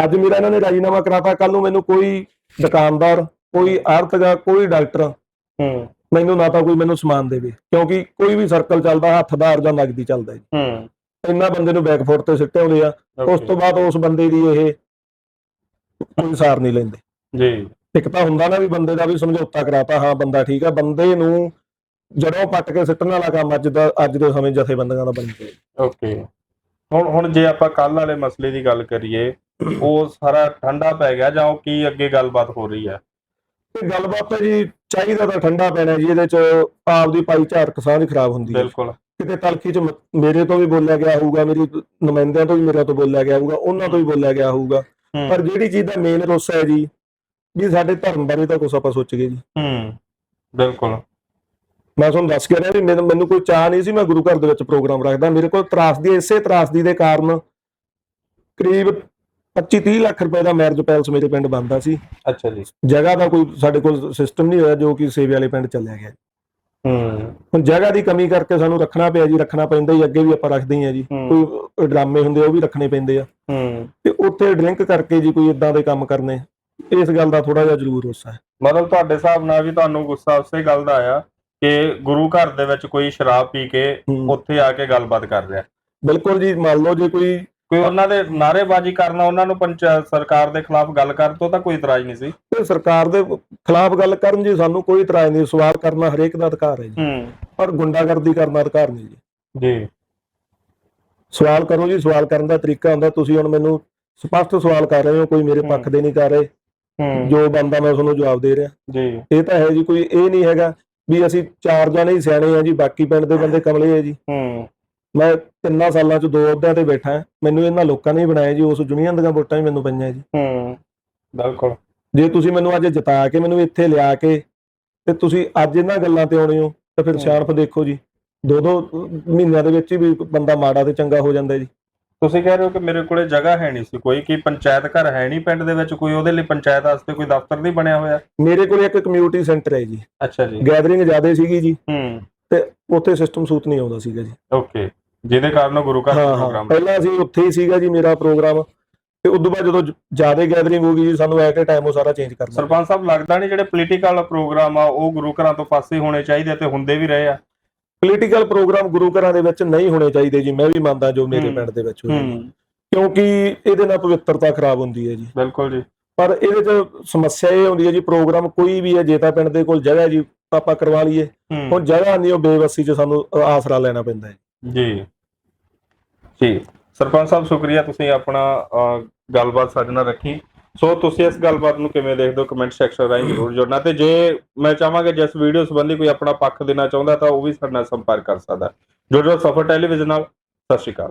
ਅੱਜ ਮੇਰਾ ਇਹਨਾਂ ਨੇ ਰਾਜੀਨਾਮਾ ਕਰਾਤਾ ਕੱਲ ਨੂੰ ਮੈਨੂੰ ਕੋਈ ਦੁਕਾਨਦਾਰ ਕੋਈ ਆੜਤਗਾ ਕੋਈ ਡਾਕਟਰ ਹੂੰ। ਮੈਨੂੰ ਨਾ ਤਾਂ ਕੋਈ ਮੈਨੂੰ ਸਮਾਨ ਦੇਵੇ ਕਿਉਂਕਿ ਕੋਈ ਵੀ ਸਰਕਲ ਚੱਲਦਾ ਹੱਥਦਾਰ ਜਾਂ ਨਗਦੀ ਚੱਲਦਾ ਜੀ। ਹੂੰ। ਇੰਨਾ ਬੰਦੇ ਨੂੰ ਬੈਕਫੁੱਟ ਤੇ ਸਿੱਟੇ ਹੁੰਦੇ ਆ ਉਸ ਤੋਂ ਬਾਅਦ ਉਸ ਬੰਦੇ ਦੀ ਇਹ ਕੋਈ ਸਾਰ ਨਹੀਂ ਲੈਂਦੇ। ਜੀ। ਇੱਕ ਤਾਂ ਹੁੰਦਾ ਨਾ ਵੀ ਬੰਦੇ ਦਾ ਵੀ ਸਮਝੌਤਾ ਕਰਾਤਾ ਹਾਂ ਬੰਦਾ ਠੀਕ ਆ ਬੰਦੇ ਨੂੰ ਜੜੋਂ ਪੱਟ ਕੇ ਸਿੱਟਣ ਵਾਲਾ ਕੰਮ ਅੱਜ ਦਾ ਅੱਜ ਦੇ ਸਮੇਂ ਜਥੇਬੰਦੀਆਂ ਦਾ ਬਣ ਗਿਆ ਓਕੇ ਹੁਣ ਹੁਣ ਜੇ ਆਪਾਂ ਕੱਲ ਵਾਲੇ ਮਸਲੇ ਦੀ ਗੱਲ ਕਰੀਏ ਉਹ ਸਾਰਾ ਠੰਡਾ ਪੈ ਗਿਆ ਜਾਂ ਉਹ ਕੀ ਅੱਗੇ ਗੱਲਬਾਤ ਹੋ ਰਹੀ ਹੈ ਤੇ ਗੱਲਬਾਤ ਹੈ ਜੀ ਚਾਹੀਦਾ ਤਾਂ ਠੰਡਾ ਪੈਣਾ ਜੀ ਇਹਦੇ ਚ ਆਪਦੀ ਭਾਈਚਾਰਕ ਸਾਂਝ ਖਰਾਬ ਹੁੰਦੀ ਹੈ ਬਿਲਕੁਲ। ਕਿਤੇ ਤਲਖੀ ਚ ਮੇਰੇ ਤੋਂ ਵੀ ਬੋਲਿਆ ਗਿਆ ਹੋਊਗਾ ਮੇਰੀ ਨੁਮਾਇੰਦਿਆਂ ਤੋਂ ਵੀ ਮੇਰੇ ਤੋਂ ਬੋਲਿਆ ਗਿਆ ਹੋਊਗਾ ਉਹਨਾਂ ਤੋਂ ਵੀ ਬੋਲਿਆ ਗਿਆ ਹੋਊਗਾ। ਪਰ ਜਿਹੜੀ ਚੀਜ਼ ਦਾ ਮੇਨ ਰੋਸ ਹੈ ਜੀ ਵੀ ਸਾਡੇ ਧਰਮ ਬਾਰੇ ਤਾਂ ਕੁਛ ਆਪਾਂ ਸੋਚ ਗਏ ਜੀ। ਹੂੰ ਬਿਲਕੁਲ। ਮੈਂ ਤੁਹਾਨੂੰ ਦੱਸ ਕੇ ਰਿਹਾ ਵੀ ਮੈਨੂੰ ਕੋਈ ਚਾਹ ਨਹੀਂ ਸੀ ਮੈਂ ਗੁਰੂ ਘਰ ਦੇ ਵਿੱਚ ਪ੍ਰੋਗਰਾਮ ਰੱਖਦਾ। ਮੇਰੇ ਕੋਲ ਤਰਾਸਦੀ ਇਸੇ ਤਰਾਸਦੀ ਦੇ ਕਾਰਨ ਕਰੀਬ 25 30 ਲੱਖ ਰੁਪਏ ਦਾ ਮੈਰਿਜ ਪੈਲਸ ਮੇਰੇ ਪਿੰਡ ਬੰਦਾ ਸੀ। ਅੱਛਾ ਜੀ। ਜਗ੍ਹਾ ਦਾ ਕੋਈ ਸਾਡੇ ਕੋਲ ਸਿਸਟਮ ਨਹੀਂ ਹੋਇਆ ਜੋ ਕਿ ਸੇਵੇ ਵਾਲੇ ਪਿੰਡ ਚੱਲਿਆ ਗਿਆ। ਹੂੰ। ਹੁਣ ਜਗ੍ਹਾ ਦੀ ਕਮੀ ਕਰਕੇ ਸਾਨੂੰ ਰੱਖਣਾ ਪਿਆ ਜੀ ਰੱਖਣਾ ਪੈਂਦਾ ਹੀ ਅੱਗੇ ਵੀ ਆਪਾਂ ਰੱਖਦੇ ਹੀ ਆ ਜੀ। ਕੋਈ ਡਰਾਮੇ ਹੁੰਦੇ ਉਹ ਵੀ ਰੱਖਣੇ ਪੈਂਦੇ ਆ। ਹੂੰ। ਤੇ ਉੱਥੇ ਡਰਿੰਕ ਕਰਕੇ ਜੀ ਕੋਈ ਇਦਾਂ ਦੇ ਕੰਮ ਕਰਨੇ ਇਸ ਗੱਲ ਦਾ ਥੋੜਾ ਜਿਹਾ ਜ਼ਰੂਰ ਰੋਸਾ ਹੈ। ਮਤਲਬ ਤੁਹਾਡੇ ਹਿਸਾਬ ਨਾਲ ਵੀ ਤੁਹਾਨੂੰ ਗੁੱਸਾ ਉਸੇ ਗੱਲ ਦਾ ਆਇਆ ਕਿ ਗੁਰੂ ਘਰ ਦੇ ਵਿੱਚ ਕੋਈ ਸ਼ਰਾਬ ਪੀ ਕੇ। ਉੱਥੇ ਆ ਕੇ ਗੱਲਬਾਤ ਕਰ ਰਿਹਾ। ਬਿਲਕੁਲ ਜੀ ਮੰਨ ਲਓ ਜੇ ਕੋਈ ਕੋਈ ਉਹਨਾਂ ਦੇ ਨਾਅਰੇਬਾਜ਼ੀ ਕਰਨਾ ਉਹਨਾਂ ਨੂੰ ਪੰਚਾਇਤ ਸਰਕਾਰ ਦੇ ਖਿਲਾਫ ਗੱਲ ਕਰਨ ਤੋਂ ਤਾਂ ਕੋਈ ਇਤਰਾਜ਼ ਨਹੀਂ ਸੀ। ਤੇ ਸਰਕਾਰ ਦੇ ਖਿਲਾਫ ਗੱਲ ਕਰਨ ਜੀ ਸਾਨੂੰ ਕੋਈ ਇਤਰਾਜ਼ ਨਹੀਂ। ਸਵਾਲ ਕਰਨਾ ਹਰੇਕ ਦਾ ਅਧਿਕਾਰ ਹੈ ਜੀ। ਹੂੰ। ਪਰ ਗੁੰਡਾਗਰਦੀ ਕਰਨਾ ਅਧਿਕਾਰ ਨਹੀਂ ਜੀ। ਜੀ। ਸਵਾਲ ਕਰੋ ਜੀ ਸਵਾਲ ਕਰਨ ਦਾ ਤਰੀਕਾ ਹੁੰਦਾ। ਤੁਸੀਂ ਹੁਣ ਮੈਨੂੰ ਸਪਸ਼ਟ ਸਵਾਲ ਕਰ ਰਹੇ ਹੋ ਕੋਈ ਮੇਰੇ ਪੱਖ ਦੇ ਨਹੀਂ ਕਰ ਰਹੇ। ਹੂੰ। ਜੋ ਬੰਦਾ ਮੈਂ ਤੁਹਾਨੂੰ ਜਵਾਬ ਦੇ ਰਿਹਾ। ਜੀ। ਇਹ ਤਾਂ ਹੈ ਜੀ ਕੋਈ ਇਹ ਨਹੀਂ ਹੈਗਾ ਵੀ ਅਸੀਂ ਚਾਰ ਜਣੇ ਹੀ ਸਿਆਣੇ ਆ ਜੀ ਬਾਕੀ ਪਿੰਡ ਦੇ ਬੰਦੇ ਕਮਲੇ ਆ ਜੀ। ਹੂੰ। ਮੈਂ ਤਿੰਨਾਂ ਸਾਲਾਂ ਚ ਦੋ ਅਹੁਦਿਆਂ ਤੇ ਬੈਠਾ। ਮੈਨੂੰ ਇਹਨਾਂ ਲੋਕਾਂ ਨੇ ਹੀ ਬਣਾਇਆ ਜੀ ਉਸ ਯੂਨੀਅਨ ਦੀਆਂ ਵੋਟਾਂ ਹੀ ਮੈਨੂੰ ਪਈਆਂ ਜੀ। ਹੂੰ ਬਿਲਕੁਲ। ਜੇ ਤੁਸੀਂ ਮੈਨੂੰ ਅੱਜ ਜਿਤਾ ਕੇ ਮੈਨੂੰ ਇੱਥੇ ਲਿਆ ਕੇ ਤੇ ਤੁਸੀਂ ਅੱਜ ਇਹਨਾਂ ਗੱਲਾਂ ਤੇ ਆਉਣੇ ਹੋ ਤਾਂ ਫਿਰ। ਸਿਆਣਪ ਦੇਖੋ ਜੀ। ਦੋ ਦੋ ਮਹੀਨਿਆਂ ਦੇ ਵਿੱਚ ਹੀ ਵੀ ਬੰਦਾ ਮਾੜਾ ਤੇ ਚੰਗਾ ਹੋ ਜਾਂਦਾ ਜੀ। ਤੁਸੀਂ ਕਹਿ ਰਹੇ ਹੋ ਕਿ ਮੇਰੇ ਕੋਲੇ ਜਗ੍ਹਾ ਹੈ ਨਹੀਂ ਸੀ ਕੋਈ ਕਿ ਪੰਚਾਇਤ ਘਰ ਹੈ ਨਹੀਂ ਪਿੰਡ ਦੇ ਵਿੱਚ ਕੋਈ? ਉਹਦੇ ਲਈ ਪੰਚਾਇਤ ਵਾਸਤੇ ਕੋਈ ਦਫ਼ਤਰ ਨਹੀਂ ਬਣਿਆ ਹੋਇਆ? ਮੇਰੇ ਕੋਲ ਇੱਕ ਕਮਿਊਨਿਟੀ ਸੈਂਟਰ ਹੈ ਜੀ। ਅੱਛਾ ਜੀ। ਗੈਦਰਿੰਗ ਜ਼ਿਆਦਾ ਸੀਗੀ ਜੀ। ਹੂੰ। ਤੇ ਉੱਥੇ ਸਿਸਟਮ ਸੂਤ ਨਹੀਂ ਆਉਂਦਾ ਸੀਗਾ ਜੀ। ਓਕੇ ਜਿਹਦੇ ਕਾਰਨ ਗੁਰੂ ਘਰ ਦਾ ਪ੍ਰੋਗਰਾਮ ਪਹਿਲਾਂ ਅਸੀਂ ਉੱਥੇ ਹੀ ਸੀਗਾ ਜੀ ਮੇਰਾ ਪ੍ਰੋਗਰਾਮ। ਤੇ ਉਦੋਂ ਬਾਅਦ ਜਦੋਂ ਜ਼ਿਆਦਾ ਗੈਦਰਿੰਗ ਹੋ ਗਈ ਜੀ ਸਾਨੂੰ ਐਟ ਅ ਟਾਈਮ ਉਹ ਸਾਰਾ ਚੇਂਜ ਕਰਨਾ। ਸਰਪੰਚ ਸਾਹਿਬ ਲੱਗਦਾ ਨਹੀਂ ਜਿਹੜੇ ਪੋਲੀਟੀਕਲ ਪ੍ਰੋਗਰਾਮ ਆ ਉਹ ਗੁਰੂ ਘਰਾਂ ਤੋਂ ਪਾਸੇ ਹੋਣੇ ਚਾਹੀਦੇ ਤੇ ਹੁੰਦੇ ਵੀ ਰਹੇ ਆ? ਪੋਲੀਟੀਕਲ ਪ੍ਰੋਗਰਾਮ ਗੁਰੂ ਘਰਾਂ ਦੇ ਵਿੱਚ ਨਹੀਂ ਹੋਣੇ ਚਾਹੀਦੇ ਜੀ ਮੈਂ ਵੀ ਮੰਨਦਾ ਜੋ ਮੇਰੇ। ਪਿੰਡ ਦੇ ਵਿੱਚ ਹੋਏ ਕਿਉਂਕਿ ਇਹਦੇ ਨਾਲ ਪਵਿੱਤਰਤਾ ਖਰਾਬ ਹੁੰਦੀ ਹੈ ਜੀ। ਬਿਲਕੁਲ ਜੀ। ਪਰ ਇਹਦੇ 'ਚ ਸਮੱਸਿਆ ਇਹ ਆਉਂਦੀ ਹੈ ਜੀ ਪ੍ਰੋਗਰਾਮ ਕੋਈ ਵੀ ਹੈ ਜੇ ਤਾਂ ਪਿੰਡ ਦੇ ਕੋਲ ਜਗ੍ਹਾ ਜੀ ਆਪਾਂ ਕਰਵਾ ਲਈਏ। ਹੁਣ ਜਗ੍ਹਾ ਨਹੀਂ ਉਹ ਬੇਵਸੀ 'ਚ ਸਾਨੂੰ ਆਸਰਾ ਲੈਣਾ ਪੈਂਦਾ ਹੈ। ਜੀ। ਠੀਕ ਸਰਪੰਚ ਸਾਹਿਬ, ਸ਼ੁਕਰੀਆ, ਤੁਸੀਂ ਆਪਣਾ ਗੱਲਬਾਤ ਸਾਡੇ ਨਾਲ ਰੱਖੀ। ਸੋ ਤੁਸੀਂ ਇਸ ਗੱਲਬਾਤ ਨੂੰ ਕਿਵੇਂ ਦੇਖਦੇ ਹੋ? ਕਮੈਂਟ ਸੈਕਸ਼ਨ ਰਾਹੀਂ ਜ਼ਰੂਰ ਜੁੜਨਾ। ਤੇ ਜੇ ਮੈਂ ਚਾਹਾਂਗਾ ਜਿਸ ਵੀਡੀਓ ਸੰਬੰਧੀ ਕੋਈ ਆਪਣਾ ਪੱਖ ਦੇਣਾ ਚਾਹੁੰਦਾ, ਤਾਂ ਉਹ ਵੀ ਸਾਡੇ ਨਾਲ ਸੰਪਰਕ ਕਰ ਸਕਦਾ। ਜੁੜੋ ਸਫਰ ਟੈਲੀਵਿਜ਼ਨ ਨਾਲ। ਸਤਿ ਸ਼੍ਰੀ ਅਕਾਲ।